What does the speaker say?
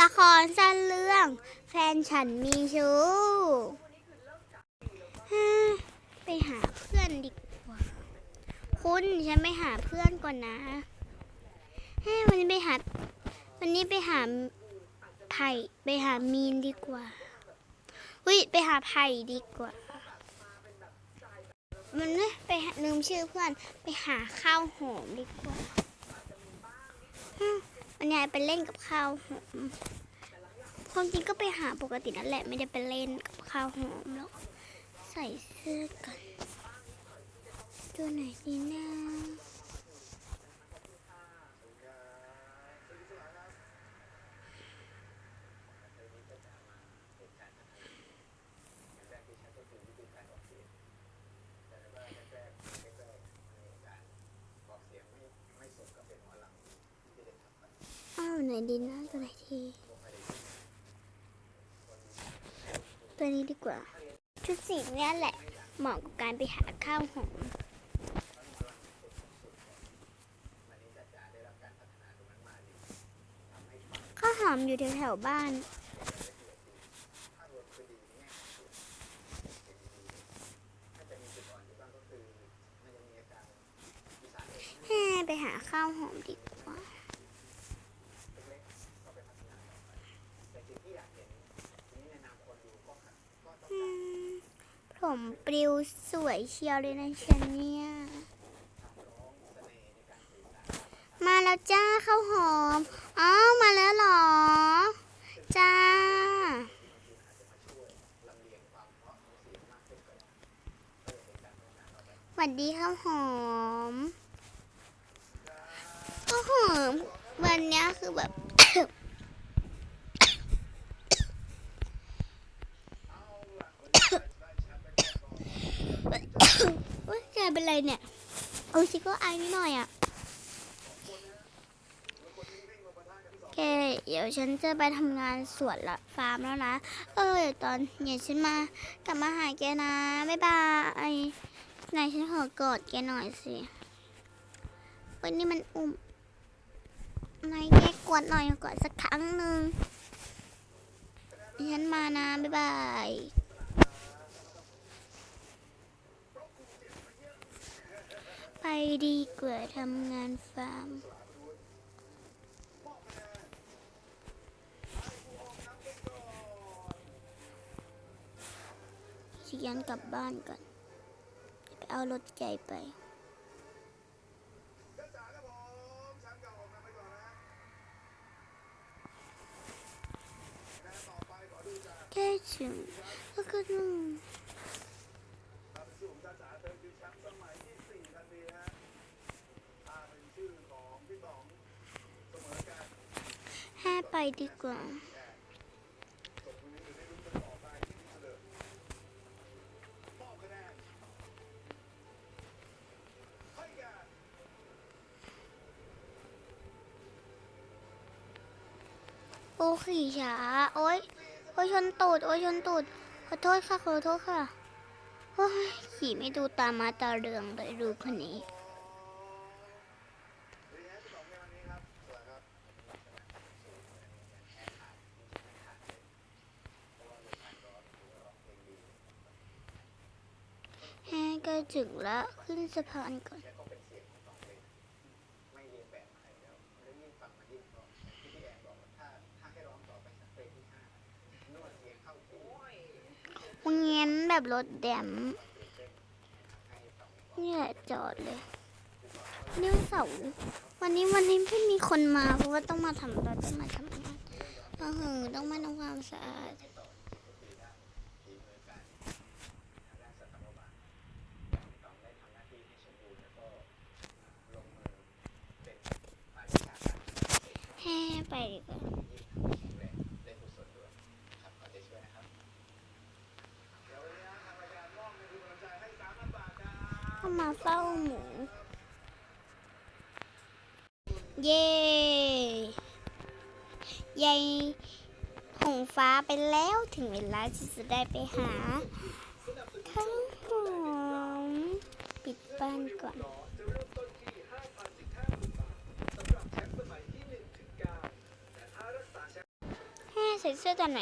ละครสั้นเรื่อง แฟนฉันมีชู้ไปหาเพื่อนดีกว่า คุณฉันไปหาเพื่อนก่อนนะวันนี้ไปหา วันนี้ไปหาไผ่ไปหามีนดีกว่าวิไปหาไผ่ดีกว่า มันเนี่ไปลืมชื่อเพื่อน ไปหาข้าวหอมดีกว่า วันนี้ไปเล่นกับข้าวหอมความจริงก็ไปหาปกตินั่นแหละ ไม่ได้ไปเล่นกับข้าวหอมหรอก ใส่เสื้อกันตัวไหนดีนะ อ้าว ไหนดีนะตัวไหนทีตัวนี้ดีกว่า ชุดสีเนี้ยแหละ เหมาะกับการไปหาข้าวหอมข้าวหอมอยู่แถวๆบ้านแฮ่ไปหาข้าวหอมดีกว่า อืม ผมปลิวสวยเชียวเลยนะฉันเนี่ย มาแล้วจ้าข้าวหอมอ๋อมาแล้วหรอ จ้า สวัสดีข้าวหอมข้าวหอม วันเนี้ยคือแบบ โอ๊ยแก เป็นไรเนี่ยโอ้ชิโก็ไอนิดหน่อยอะโอเคเดี๋ยวฉันจะไปทำงานสวนละฟาร์มแล้วนะ เออเดี๋ยวตอนเย็นฉันมากลับมาหาแกนะ บ๊ายบายไหนฉันขอกอดแกหน่อยสิวันนี้มันอุ่มนายแกกอดหน่อยกอดสักครั้งหนึ่งฉันมานะ บ๊ายบาย ไป ดีกว่าทำงานฟาร์มชิยันกลับบ้านก่อนไปเอารถใหญ่ไปแค่ถึงแล้วก็นู่น ไปดีกว่า โอ้ขี่ช้า โอ้ย โอ้ยชนตูด โอ้ยชนตูด ขอโทษค่ะ ขอโทษค่ะ โอ้ย ขี่ไม่ดูตามาตาเรืองเลยดูคนนี้ แห้ก็ ถึงแล้วขึ้นสะพานก่อนมึงเงี้ยนแบบรถแดมเนี่ยจอดเลยนี่วันเสาร์วันนี้วันนี้ไม่มีคนมาเพราะว่าต้องมาทำเราต้องมาทำงานเออต้องมาทำความสะอาดแฮ่ ไปดีกว่าเข้ามาเฝ้าหมู เย่ยายหงฟ้าไปแล้วถึงเวลาที่จะได้ไปหาข้าวหอมปิดบ้านก่อน ใส่เสื้อตัวไ